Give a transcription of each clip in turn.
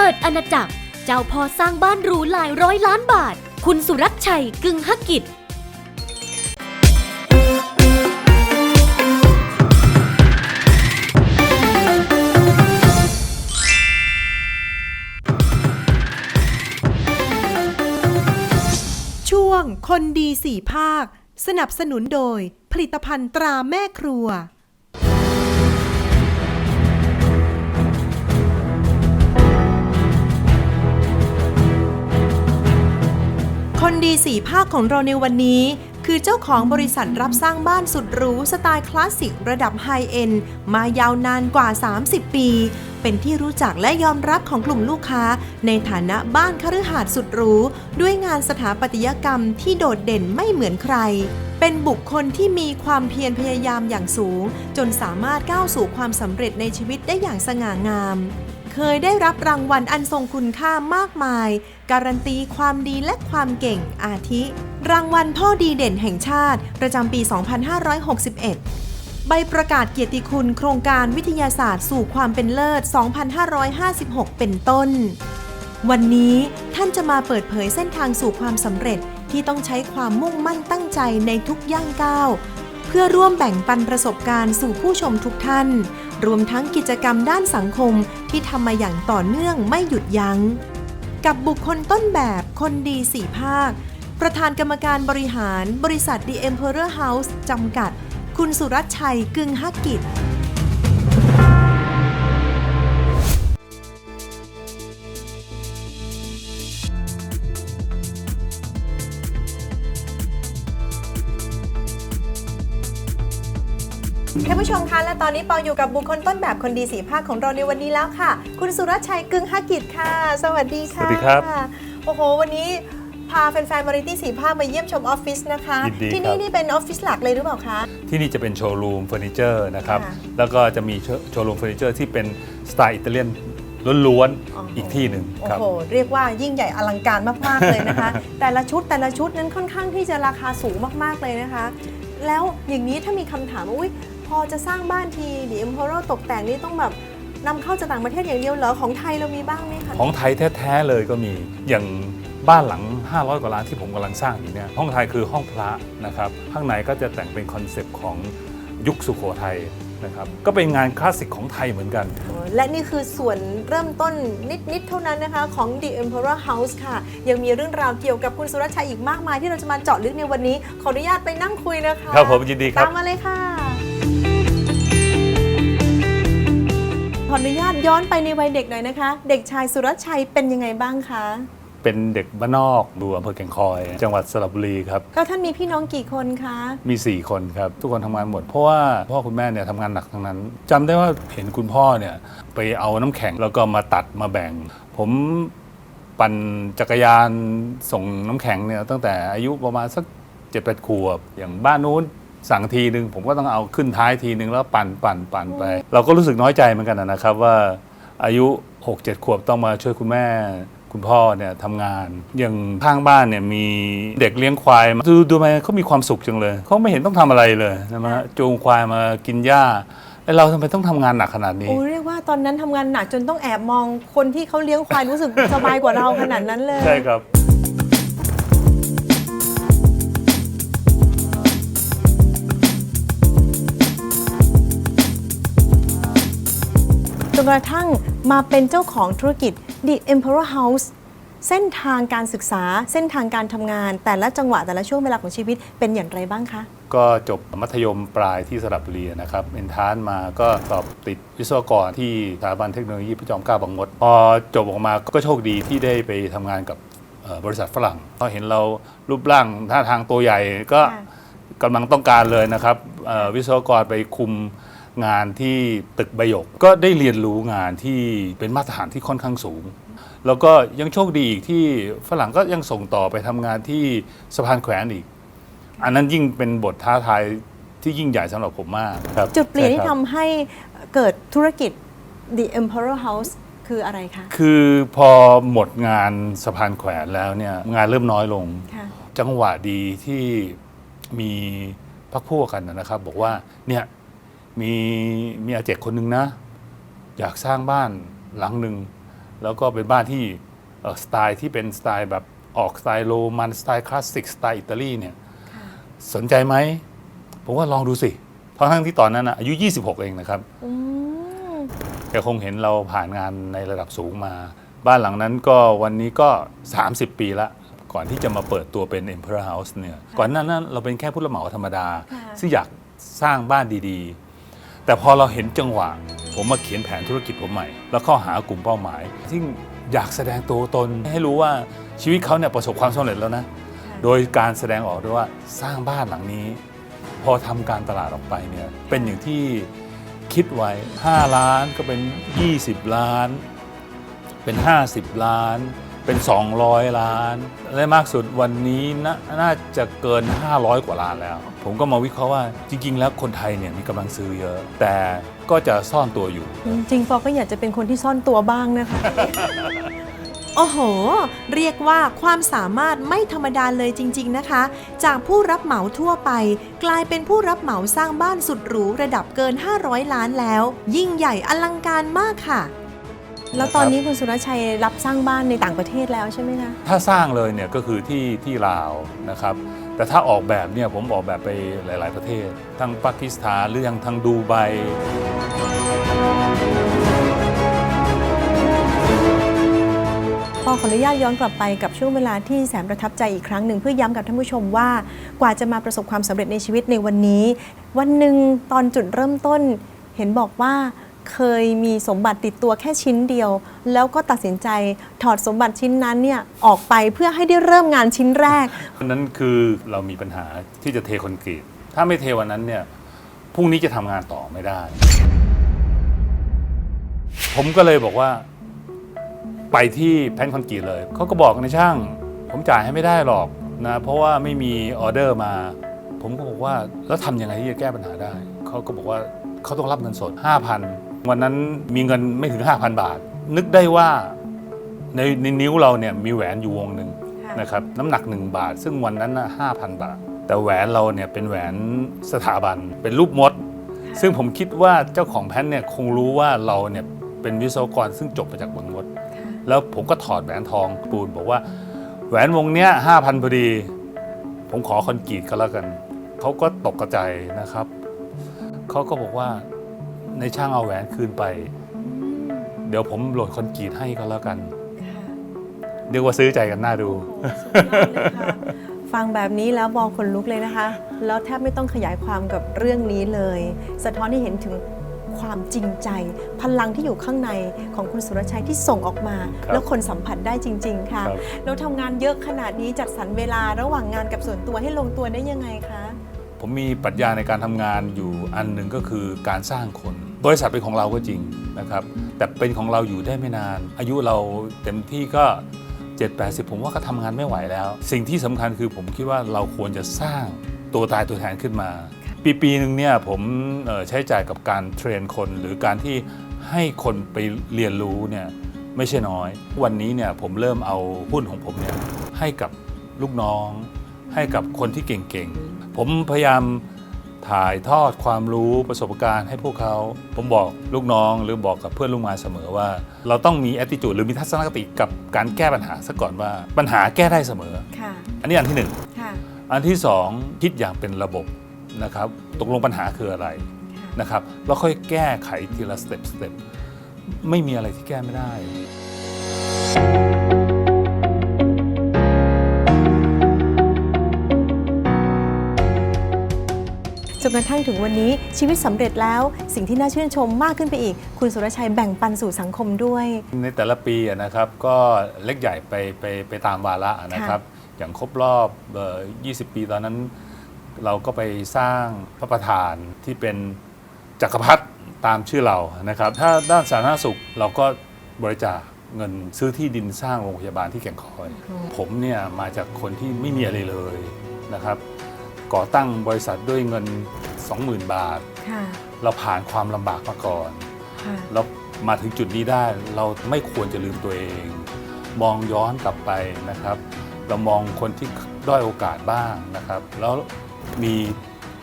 เปิดอาณาจักร เจ้าพ่อสร้างบ้านหรูหลายร้อยล้านบาท คุณสุรัตชัยกึ่งหกิจช่วงคนดีสี่ภาค สนับสนุนโดยผลิตภัณฑ์ตราแม่ครัว คนดีสี่ภาคของเราในวันนี้ คือเจ้าของบริษัทรับสร้างบ้านสุดหรูสไตล์คลาสสิกระดับไฮเอ็นมายาวนานกว่า 30 ปี เป็นที่รู้จักและยอมรับของกลุ่มลูกค้า ในฐานะบ้านคฤหาสน์สุดหรู ด้วยงานสถาปัตยกรรมที่โดดเด่นไม่เหมือนใคร เป็นบุคคลที่มีความเพียรพยายามอย่างสูง จนสามารถก้าวสู่ความสำเร็จในชีวิตได้อย่างสง่างาม เคยได้รับรางวัลอันทรงคุณค่ามากมาย การันตีความดีและความเก่งอาทิ รางวัลพ่อดีเด่นแห่งชาติ ประจำปี 2561 ใบประกาศเกียรติคุณโครงการวิทยาศาสตร์สู่ความเป็นเลิศ 2556 เป็นต้น วันนี้ท่านจะมาเปิดเผยเส้นทางสู่ความสำเร็จที่ต้องใช้ความมุ่งมั่นตั้งใจในทุกย่างก้าว เพื่อร่วมแบ่งปันประสบการณ์สู่ผู้ชมทุกท่าน รวมทั้งกิจกรรมด้านสังคมที่ทำมาอย่างต่อเนื่องไม่หยุดยัง้ง กับบุคคลต้นแบบคนดีสี่ภาค ประธานกรรมการบริหารบริษัท The Emperor House จำกัด คุณสุรัชชัยกึงฮักกิจ ท่านผู้ชมคะและตอนนี้ปออยู่กับบุคคลต้นแบบคนดีสีภาคของเราในวันนี้แล้วค่ะ คุณสุรชัยกึงฮักกิจค่ะ สวัสดีค่ะสวัสดีครับ โอ้โห วันนี้พาแฟนๆมาริตี้สีภาคมาเยี่ยมชมออฟฟิศนะคะ ยินดีที่ครันี่บนี่เป็นออฟฟิศหลักเลยหรือเปล่าคะ ที่นี่จะเป็นโชว์รูมเฟอร์นิเจอร์นะครับ ค่ะแล้วก็จะมีโชว์รูมเฟอร์นิเจอร์ที่เป็นสไตล์อิตาเลียนล้วนอ๋อๆ อี อีกที่หนึ่งโอ้ครับ โห เรียกว่ายิ่งใหญ่อลังการมากๆเลยนะคะ แต่ละชุดแต่ละชุดนั้นค่อนข้างที่จะราคาสูงมากๆเลยนะคะ แล้วอย่างนี้ถ้ามีคำถามว่าอุ้ย พอจะสร้างบ้านทีดีเอ็มพอร์ตกแต่งนี่ต้องแบบนำเข้าจากต่างประเทศอย่างเดียวเหรอของไทยเรามีบ้างไหมคะของไทยแท้ๆเลยก็มีอย่างบ้านหลัง 500 กว่าล้านที่ผมกำลังสร้างอยู่เนี่ยห้องไทยคือห้องพระนะครับข้างในก็จะแต่งเป็นคอนเซปต์ของยุคสุโขทัยนะครับก็เป็นงานคลาสสิกของไทยเหมือนกัน และนี่คือส่วนเริ่มต้นนิด ๆ เท่านั้นนะคะ ของ The Emperor House ค่ะ ยังมีเรื่องราวเกี่ยวกับคุณสุรชัยอีกมากมายที่เราจะมาเจาะลึกในวันนี้ ขออนุญาตไปนั่งคุยนะคะ ครับผมยินดีครับ ตามมาเลยค่ะ ขออนุญาตย้อนไปในวัยเด็กหน่อยนะคะ เด็กชายสุรชัยเป็นยังไงบ้างคะ เป็นเด็กบ้านนอกดูอำเภอแก่งคอย จังหวัดสระบุรีครับก็ท่านมีพี่น้องกี่คนคะ มี 4 คนครับ ทุกคนทำงานหมด เพราะว่าพ่อคุณแม่เนี่ยทำงานหนักทั้งนั้นจำได้ว่าเห็นคุณพ่อเนี่ยไปเอาน้ำแข็งแล้วก็มาตัดมาแบ่ง ผมปั่นจักรยานส่งน้ำแข็งเนี่ยตั้งแต่อายุประมาณสักเจ็ดแปดขวบ อย่างบ้านนู้น สั่งทีหนึ่งผมก็ต้องเอาขึ้นท้ายทีหนึ่งแล้วปั่นปั่นปั่นไป เราก็รู้สึกน้อยใจเหมือนกันนะครับว่าอายุ 6-7 ขวบต้องมาช่วยคุณแม่คุณพ่อเนี่ยทำงาน อย่างข้างบ้านเนี่ยมีเด็กเลี้ยงควายมาดูดูไหมเขามีความสุขจังเลยเขาไม่เห็นต้องทำอะไรเลยนะมะจูงควายมากินหญ้าไอเราทำไมต้องทำงานหนักขนาดนี้โอ้เรียกว่าตอนนั้นทำงานหนักจนต้องแอบมองคนที่เขาเลี้ยงควายรู้สึกสบายกว่าเราขนาดนั้นเลยใช่ครับ นกระทั่งมาเป็นเจ้าของธุรกิจ The Emperor House เส้นทางการศึกษาเส้นทางการทำงาน แต่ละจังหวะแต่ละช่วงเวลาของชีวิตเป็นอย่างไรบ้างคะ ก็จบมัธยมปลายที่สระบุรีนะครับเอนทรานซ์มาก็สอบติดวิศวกรที่สถาบันเทคโนโลยีพระจอมเกล้าบางมดพอจบออกมาก็โชคดีที่ได้ไปทำงานกับเอ่อบริษัทฝรั่งพอเห็นเรารูปร่างท่าทางตัวใหญ่ก็ค่ะกำลังต้องการเลยนะครับเอ่อวิศวกรไปคุม งานที่ตึกใบหยก ก็ได้เรียนรู้งานที่เป็นมาตรฐานที่ค่อนข้างสูง แล้วก็ยังโชคดีอีกที่ฝรั่งก็ยังส่งต่อไปทำงานที่สะพานแขวนอีก อันนั้นยิ่งเป็นบทท้าทายที่ยิ่งใหญ่สำหรับผมมากครับจุดเปลี่ยนที่ใช่คทำรับให้เกิดธุรกิจ The Emperor House คืออะไรคะ คือพอหมดงานสะพานแขวนแล้วเนี่ยงานเริ่มน้อยลงค่ะจังหวะดีที่มีพักพวกกันนะครับ บอกว่าเนี่ย มีมีอาเจกคนหนึ่งนะ อยากสร้างบ้านหลังหนึ่ง แล้วก็เป็นบ้านที่เอ่อสไตล์ที่เป็นสไตล์แบบออกสไตล์โรมันสไตล์คลาสสิกสไตล์อิตาลีเนี่ยสนใจไหม ผมว่าลองดูสิเพราะทั้งที่ตอนนั้นนะอายุ 26 เองนะครับอืมแกคงเห็นเราผ่านงานในระดับสูงมา บ้านหลังนั้นก็วันนี้ก็ 30 ปีละก่อนที่จะมาเปิดตัวเป็น Emperor House เนี่ย ก่อนหน้านั้นเราเป็นแค่ผู้รับเหมาธรรมดาค่ะซึ่งอยากสร้างบ้านดีๆ แต่พอเราเห็นจังหวะ ผมมาเขียนแผนธุรกิจผมใหม่ แล้วเข้าหากลุ่มเป้าหมาย ซึ่งอยากแสดงตัวตนให้รู้ว่าชีวิตเขาเนี่ยประสบความสำเร็จแล้วนะ โดยการแสดงออกด้วยว่าสร้างบ้านหลังนี้ พอทำการตลาดออกไปเนี่ยเป็นอย่างที่คิดไว้ 5 ล้านก็เป็น 20 ล้าน เป็น 50 ล้าน เป็น 200 ล้าน และมากสุดวันนี้นาน่าจะเกิน 500 กว่าล้านแล้ว ผมก็มาวิเคราะห์ว่าจริง ๆ แล้วคนไทยเนี่ยมีกำลังซื้อเยอะ แต่ก็จะซ่อนตัวอยู่ จริงๆปอก็อยากจะเป็นคนที่ซ่อนตัวบ้างนะคะ โอ้โห เรียกว่าความสามารถไม่ธรรมดาเลยจริง ๆนะคะ จากผู้รับเหมาทั่วไป กลายเป็นผู้รับเหมาสร้างบ้านสุดหรูระดับเกิน 500 ล้านแล้ว ยิ่งใหญ่อลังการมากค่ะ แล้วตอนนี้คุณสุรชัยรับสร้างบ้านในต่างประเทศแล้วใช่ไหมคะ ถ้าสร้างเลยเนี่ยก็คือที่ที่ลาวนะครับ แต่ถ้าออกแบบเนี่ยผมออกแบบไปหลาย ๆ ประเทศ ทั้งปากีสถานหรือยังทั้งดูไบพอขออนุญาตย้อนกลับไปกับช่วงเวลาที่แสนประทับใจอีกครั้งหนึ่งเพื่อย้ำกับท่านผู้ชมว่ากว่าจะมาประสบความสำเร็จในชีวิตในวันนี้ วันหนึ่งตอนจุดเริ่มต้น เห็นบอกว่า เคยมีสมบัติติดตัวแค่ชิ้นเดียว แล้วก็ตัดสินใจถอดสมบัติชิ้นนั้นเนี่ยออกไปเพื่อให้ได้เริ่มงานชิ้นแรก เพราะฉะนั้นคือเรามีปัญหาที่จะเทคอนกรีตถ้าไม่เทวันนั้นเนี่ยพรุ่งนี้จะทำงานต่อไม่ได้ ผมก็เลยบอกว่า ไปที่แผ่นคอนกรีตเลยเขาก็บอกในช่าง ผมจ่ายให้ไม่ได้หรอกนะเพราะว่าไม่มีออเดอร์มา ผมก็บอกว่าแล้วทำยังไงที่จะแก้ปัญหาได้เขาก็บอกว่าเขาต้องรับเงินสด 5,000 วันนั้นมีเงินไม่ถึง 5,000 บาท นึกได้ว่าในในนิ้วเราเนี่ยมีแหวนอยู่วงหนึ่งค่ะนะครับน้ำหนัก 1 บาท ซึ่งวันนั้นนะ5,000 บาท แต่แหวนเราเนี่ยเป็นแหวนสถาบันเป็นรูปมด ซึ่งผมคิดว่าเจ้าของแพนเนี่ยคงรู้ว่าเราเนี่ยเป็นวิศวกรซึ่งจบมาจากบนมด แล้วผมก็ถอดแหวนทองปูนบอกว่าแหวนวงเนี้ยห้าพันพอดี ผมขอคอนกรีตก็แล้วกัน เขาก็ตกกระจายนะครับ เขาก็บอกว่า ในช่างเอาแหวนคืนไป เดี๋ยวผมโหลดคอนกรีตให้ก็แล้วกันเรียกว่าซื้อใจกันน่าดูฟังแบบนี้แล้วบอคนลุกเลยนะคะ แล้วแทบไม่ต้องขยายความกับเรื่องนี้เลย สะท้อนให้เห็นถึงความจริงใจ พลังที่อยู่ข้างในของคุณสุรชัยที่ส่งออกมา ครับแล้วคนสัมผัสได้จริง ๆ ค่ะ ครับ แล้วทำงานเยอะขนาดนี้จัดสรรเวลาระหว่างงานกับส่วนตัวให้ลงตัวได้ยังไงคะ ผมมีปรัชญาในการทำงานอยู่อันหนึ่งก็คือการสร้างคน บริษัทเป็นของเราก็จริงนะครับ แต่เป็นของเราอยู่ได้ไม่นาน อายุเราเต็มที่ก็ 7 8 0 ผมว่าก็ทำงานไม่ไหวแล้ว สิ่งที่สำคัญคือผมคิดว่าเราควรจะสร้างตัวตายตัวแทนขึ้นมา ปีปีหนึ่งเนี่ยผมเอ่อใช้จ่ายกับการเทรนคนหรือการที่ให้คนไปเรียนรู้เนี่ยไม่ใช่น้อย วันนี้เนี่ยผมเริ่มเอาหุ้นของผมเนี่ยให้กับลูกน้อง ให้กับคนที่เก่งๆ ผมพยายาม ถ่ายทอดความรู้ประสบการณ์ให้พวกเขา ผมบอกลูกน้องหรือบอกกับเพื่อนร่วมงานเสมอว่า เราต้องมี attitude หรือมีทัศนคติกับการแก้ปัญหาซะก่อนว่าปัญหาแก้ได้เสมอ ค่ะ อันนี้อันที่หนึ่งค่ะ อันที่สองคิดอย่างเป็นระบบนะครับตกลงปัญหาคืออะไรนะครับแล้วค่อยแก้ไขทีละสเต็ปสเต็ปไม่มีอะไรที่แก้ไม่ได้ นกระทั่งถึงวันนี้ชีวิตสำเร็จแล้ว สิ่งที่น่าชื่นชมมากขึ้นไปอีก คุณสุรชัยแบ่งปันสู่สังคมด้วย ในแต่ละปีอะนะครับก็เล็กใหญ่ไปไปไปตามวาระอะนะครับ อย่างครบรอบเอ่อ20 ปีตอนนั้นเราก็ไปสร้างพระประธานที่เป็นจักรพรรดิตามชื่อเรานะครับ ถ้าด้านสาธารณสุขเราก็บริจาคเงินซื้อที่ดินสร้างโรงพยาบาลที่แก่งคอย ผมเนี่ยมาจากคนที่ไม่มีอะไรเลยนะครับ ก่อตั้งบริษัทด้วยเงิน 20,000 บาท ค่ะ เราผ่านความลำบากมาก่อน ค่ะแล้วมาถึงจุดนี้ได้เราไม่ควรจะลืมตัวเอง มองย้อนกลับไปนะครับ เรามองคนที่ด้อยโอกาสบ้างนะครับ แล้วมี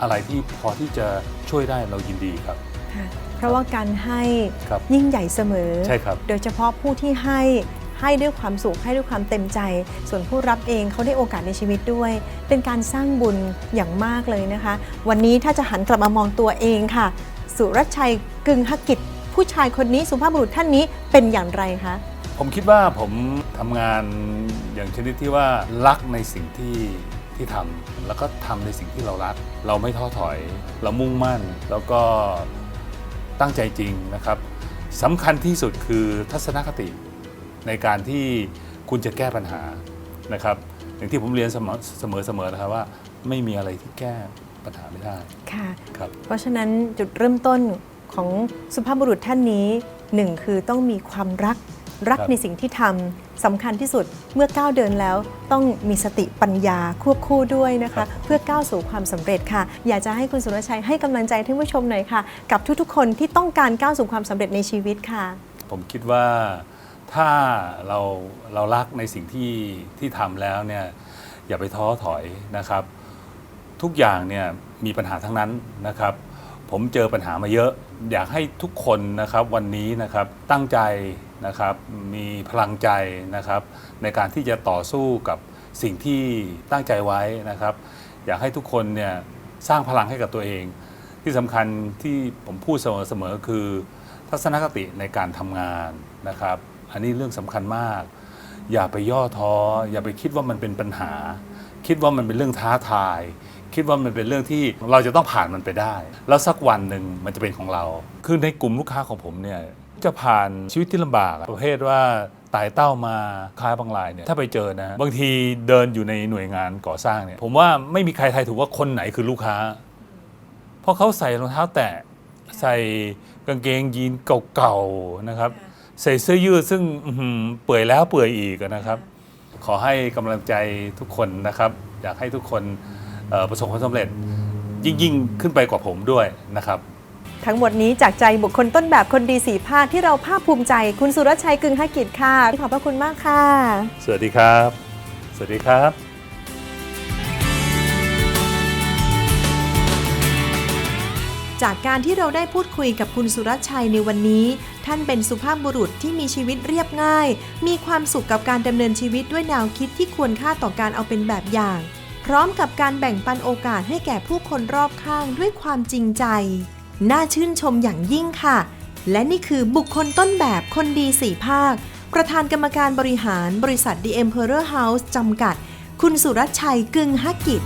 อะไรที่พอที่จะช่วยได้เรายินดีครับ ค่ะ เพราะว่าการให้ครับ ยิ่งใหญ่เสมอ ใช่ครับ โดยเฉพาะผู้ที่ให้ ให้ด้วยความสุขให้ด้วยความเต็มใจ ส่วนผู้รับเองเขาได้โอกาสในชีวิตด้วย เป็นการสร้างบุญอย่างมากเลยนะคะ วันนี้ถ้าจะหันกลับมามองตัวเองค่ะ สุรชัยกึ่งหกิจ ผู้ชายคนนี้สุภาพบุรุษท่านนี้เป็นอย่างไรคะผมคิดว่าผมทำงานอย่างชนิดที่ว่ารักในสิ่งที่ที่ทำแล้วก็ทำในสิ่งที่เรารัก เราไม่ท้อถอย เรามุ่งมั่น แล้วก็ตั้งใจจริงนะครับสำคัญที่สุดคือทัศนคติ ในการที่คุณจะแก้ปัญหานะครับ อย่างที่ผมเรียนเสมอเสมอเสมอนะครับว่าไม่มีอะไรที่แก้ปัญหาไม่ได้ค่ะครับเพราะฉะนั้นจุดเริ่มต้นของสุภาพบุรุษท่านนี้หนึ่งคือต้องมีความรักรักครับในสิ่งที่ทำสำคัญที่สุดเมื่อก้าวเดินแล้วต้องมีสติปัญญาควบคู่ด้วยนะคะ เพื่อก้าวสู่ความสำเร็จค่ะ อยากจะให้คุณสุรชัยให้กำลังใจท่านผู้ชมหน่อยค่ะ กับทุกๆ คนที่ต้องการก้าวสู่ความสำเร็จในชีวิตค่ะ ผมคิดว่า ถ้าเราเรารักในสิ่งที่ที่ทำแล้วเนี่ยอย่าไปท้อถอยนะครับ ทุกอย่างเนี่ยมีปัญหาทั้งนั้นนะครับ ผมเจอปัญหามาเยอะ อยากให้ทุกคนนะครับวันนี้นะครับตั้งใจนะครับมีพลังใจนะครับ ในการที่จะต่อสู้กับสิ่งที่ตั้งใจไว้นะครับ อยากให้ทุกคนเนี่ยสร้างพลังให้กับตัวเอง ที่สำคัญที่ผมพูดเสมอๆคือ ทัศนคติในการทำงานนะครับ อันนี้เรื่องสำคัญมาก อย่าไปย่อท้อ อย่าไปคิดว่ามันเป็นปัญหา คิดว่ามันเป็นเรื่องท้าทาย คิดว่ามันเป็นเรื่องที่เราจะต้องผ่านมันไปได้ แล้วสักวันหนึ่งมันจะเป็นของเรา คือในกลุ่มลูกค้าของผมเนี่ยจะผ่านชีวิตที่ลำบากประเภทว่าตายเต้ามาค้าบางรายเนี่ยถ้าไปเจอนะบางทีเดินอยู่ในหน่วยงานก่อสร้างเนี่ยผมว่าไม่มีใครทายถูกว่าคนไหนคือลูกค้า เพราะเขาใส่รองเท้าแตะใส่กางเกงยีนเก่าๆนะครับ ใส่เสื้อยืดซึ่งอื้อหือเปื่อยแล้วเปื่อยอีกนะครับ ขอให้กำลังใจทุกคนนะครับ อยากให้ทุกคนเอ่อประสบความสำเร็จยิ่งยิ่งๆขึ้นไปกว่าผมด้วยนะครับ ทั้งหมดนี้จากใจบุคคลต้นแบบคนดีสีภาคที่เราภาคภูมิใจ คุณสุรชัยกึ่งหกิจค่ะขอบพระคุณมากค่ะ สวัสดีครับ สวัสดีครับ จากการที่เราได้พูดคุยกับคุณสุรชัยในวันนี้ ท่านเป็นสุภาพบุรุษที่มีชีวิตเรียบง่าย มีความสุขกับการดำเนินชีวิตด้วยแนวคิดที่ควรค่าต่อการเอาเป็นแบบอย่าง พร้อมกับการแบ่งปันโอกาสให้แก่ผู้คนรอบข้างด้วยความจริงใจ น่าชื่นชมอย่างยิ่งค่ะ และนี่คือบุคคลต้นแบบคนดีสี่ภาค ประธานกรรมการบริหารบริษัท The Emperor House จำกัด คุณสุรชัยกึ่งหกิจ